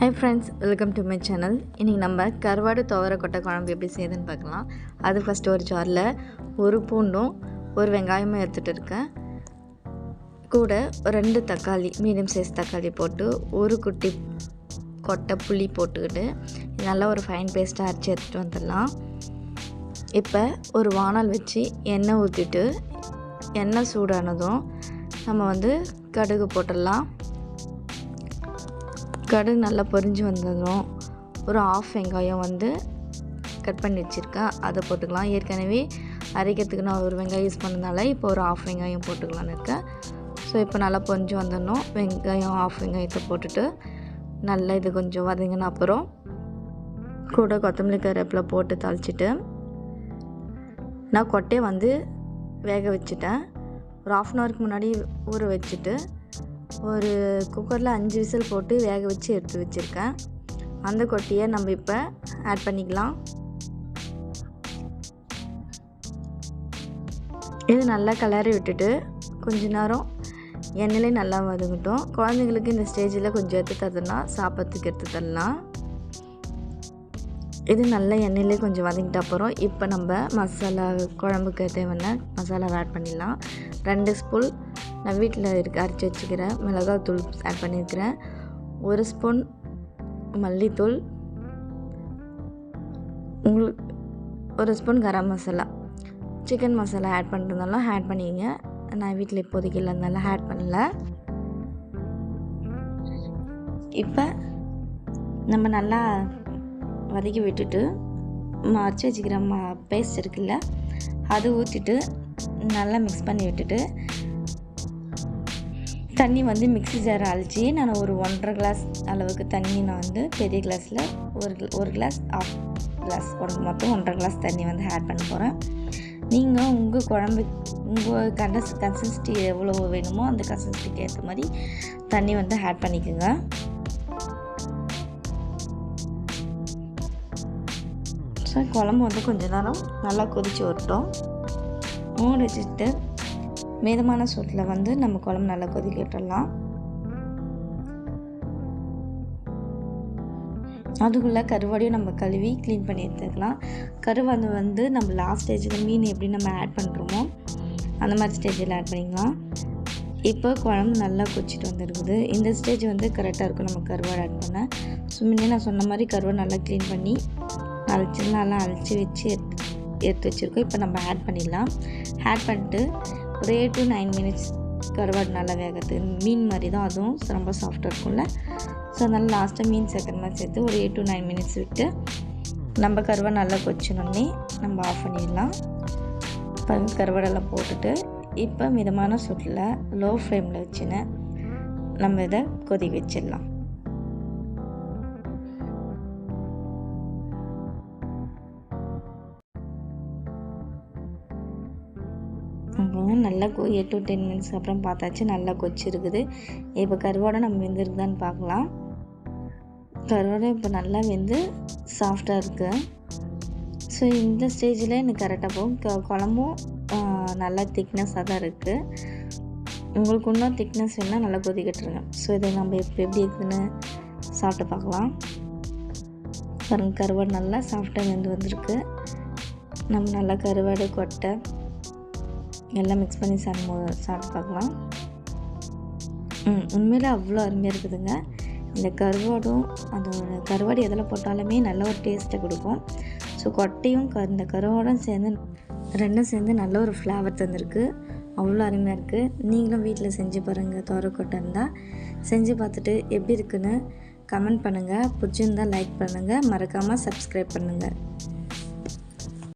Hi friends welcome to my channel இன்றைக்கி நம்ம கருவாடு துவர கொட்டை குழம்பு எப்படி செய்யுதுன்னு பார்க்கலாம். அது ஃபஸ்ட்டு ஒரு ஜாரில் ஒரு பூண்டும் ஒரு வெங்காயமும் எடுத்துகிட்டு இருக்கேன். கூட ஒரு ரெண்டு தக்காளி மீடியம் சைஸ் தக்காளி போட்டு ஒரு குட்டி கொட்டை புளி போட்டுக்கிட்டு நல்லா ஒரு ஃபைன் பேஸ்ட்டாக அரைச்சி எடுத்துகிட்டு வந்துடலாம். இப்போ ஒரு வானல் வச்சு எண்ணெய் ஊற்றிட்டு எண்ணெய் சூடானதும் நம்ம வந்து கடுகு போட்டுடலாம். கடுகு நல்லா பொரிஞ்சு வந்ததும் ஒரு ஆஃப் வெங்காயம் வந்து கட் பண்ணி வச்சுருக்கேன். அதை போட்டுக்கலாம். ஏற்கனவே அரைக்கிறதுக்கு நான் ஒரு வெங்காயம் யூஸ் பண்ணதுனால இப்போ ஒரு ஆஃப் வெங்காயம் போட்டுக்கலான்னு இருக்கேன். ஸோ இப்போ நல்லா பொரிஞ்சு வந்துடணும் வெங்காயம் ஆஃப் வெங்காயத்தை போட்டுட்டு நல்லா இது கொஞ்சம் வதங்கின அப்புறம் கூட கொத்தமல்லி கருவேப்பிலை போட்டு தாளிச்சிட்டு நான் கொட்டையை வந்து வேக வச்சுட்டேன். ஒரு ஆஃப் அன் ஹவருக்கு முன்னாடி ஊற வச்சுட்டு ஒரு குக்கரில் அஞ்சு விசில் போட்டு வேக வச்சு எடுத்து வச்சுருக்கேன். அந்த கொட்டியை நம்ம இப்போ ஆட் பண்ணிக்கலாம். இது நல்லா கிளறி விட்டுட்டு கொஞ்ச நேரம் எண்ணெயிலே நல்லா வதங்கட்டும். குழந்தைங்களுக்கு இந்த ஸ்டேஜில் கொஞ்சம் எடுத்து தரதுனா சாப்பிட்றதுக்கு எடுத்து தரலாம். இது நல்ல எண்ணெயிலே கொஞ்சம் வதங்கிட்ட அப்புறம் இப்போ நம்ம மசாலா குழம்புக்கு தேவையான மசாலாவை ஆட் பண்ணிடலாம். ரெண்டு ஸ்பூன் நான் வீட்டில் இருக்க அரைச்சி வச்சுக்கிறேன். மிளகாத்தூள் ஆட் பண்ணியிருக்கிறேன். ஒரு ஸ்பூன் மல்லித்தூள். உங்களுக்கு ஒரு spoon garam masala chicken masala add பண்ணுறதுனாலும் add பண்ணிக்கங்க. நான் வீட்டில் இப்போதைக்கு இல்லைனால ஆட் பண்ணல. இப்போ நம்ம நல்லா வதக்கி விட்டுட்டு அரைச்சி வச்சுக்கிற மா பேஸ்ட் இருக்குல்ல அது ஊற்றிட்டு நல்லா மிக்ஸ் பண்ணி விட்டுட்டு தண்ணி வந்து மிக்ஸி ஜார் அழிச்சி நான் ஒரு ஒன்றரை கிளாஸ் அளவுக்கு தண்ணி நான் வந்து பெரிய கிளாஸில் ஒரு ஒரு கிளாஸ் ஆஃப் கிளாஸ் மொத்தம் ஒன்றரை கிளாஸ் தண்ணி வந்து ஆட் பண்ண போகிறேன் நீங்கள் உங்கள் குழம்பு உங்கள் கண்டஸ் கன்சிஸ்டி எவ்வளோ வேணுமோ அந்த கன்சிஸ்டிக்கு ஏற்ற மாதிரி தண்ணி வந்து ஆட் பண்ணிக்கோங்க. ஸோ குழம்பு வந்து கொஞ்ச நேரம் நல்லா கொதித்து வரட்டும். மூடி வச்சுட்டு மிதமான சூட்டில் வந்து நம்ம குழம்பு நல்லா கொதிக்க விட்டுடலாம். அதுக்குள்ளே கருவாடையும் நம்ம கழுவி க்ளீன் பண்ணி எடுத்துக்கலாம். கருவாடு வந்து நம்ம லாஸ்ட் ஸ்டேஜில் மீன் எப்படி நம்ம ஆட் பண்ணுறோமோ அந்த மாதிரி ஸ்டேஜில் ஆட் பண்ணிக்கலாம். இப்போ குழம்பு நல்லா கொச்சிட்டு வந்துருக்குது. இந்த ஸ்டேஜ் வந்து கரெக்டாக இருக்கும் நம்ம கருவாடு ஆட் பண்ண. ஸோ முன்னே நான் சொன்ன மாதிரி கருவாடு நல்லா க்ளீன் பண்ணி அழைச்சி நல்லா அழைச்சி வச்சு எடுத்து எடுத்து வச்சுருக்கோம். இப்போ நம்ம ஆட் பண்ணிடலாம். ஆட் பண்ணிட்டு ஒரு எயிட் டு நைன் மினிட்ஸ் கருவாடு நல்லா வேகிறது. மீன் மாதிரி தான் அதுவும் ரொம்ப சாஃப்டாக இருக்கும்ல. ஸோ அதனால் லாஸ்ட்டாக மீன் சேர்க்குற மாதிரி சேர்த்து ஒரு எயிட் டு நைன் மினிட்ஸ் விட்டு நம்ம கருவாடு நல்லா கொச்சினோடனே நம்ம ஆஃப் பண்ணிடலாம். இப்போ கருவாடெல்லாம் போட்டுட்டு இப்போ மிதமான சுட்டில் லோ ஃப்ளேமில் வச்சுன்னு நம்ம இதை கொதிக்க வச்சிடலாம். நல்லா கொ எயிட் டு டென் மினிட்ஸ் அப்புறம் பார்த்தாச்சு நல்லா கொச்சிருக்குது இப்போ கருவாடை நம்ம வெந்திருக்குதான்னு பார்க்கலாம். கருவாடை இப்போ நல்லா வெந்து சாஃப்டாக இருக்குது ஸோ இந்த ஸ்டேஜில் எனக்கு கரெக்டாக போகும். க குழம்பும் நல்லா திக்னஸாக தான் இருக்குது உங்களுக்கு இன்னும் திக்னஸ் வேணால் நல்லா கொதிக்கட்டுருங்க ஸோ இதை நம்ம இப்போ எப்படி இருக்குதுன்னு சாப்பிட்டு பார்க்கலாம். பாருங்கள் கருவாடு நல்லா சாஃப்டாக வெந்து வந்திருக்கு. நம்ம நல்லா கருவாடு கொட்டை எல்லாம் மிக்ஸ் பண்ணி சாப்பிடும்போது சாப்பிட்டு பார்க்கலாம் ம் உண்மையில் அவ்வளோ அருமையாக இருக்குதுங்க. இந்த கருவாடும் அதோட கருவாடு எதில் போட்டாலுமே நல்ல ஒரு டேஸ்ட்டை கொடுக்கும். ஸோ கொட்டையும் க இந்த கருவாடும் சேர்ந்து ரெண்டும் சேர்ந்து நல்ல ஒரு ஃப்ளேவர் தந்திருக்கு. அவ்வளோ அருமையாக இருக்குது நீங்களும் வீட்டில் செஞ்சு பாருங்கள் தோரக்கொட்டை இருந்தால் செஞ்சு பார்த்துட்டு எப்படி இருக்குன்னு கமெண்ட் பண்ணுங்கள் பிடிச்சிருந்தால் லைக் பண்ணுங்கள் மறக்காமல் சப்ஸ்கிரைப் பண்ணுங்கள்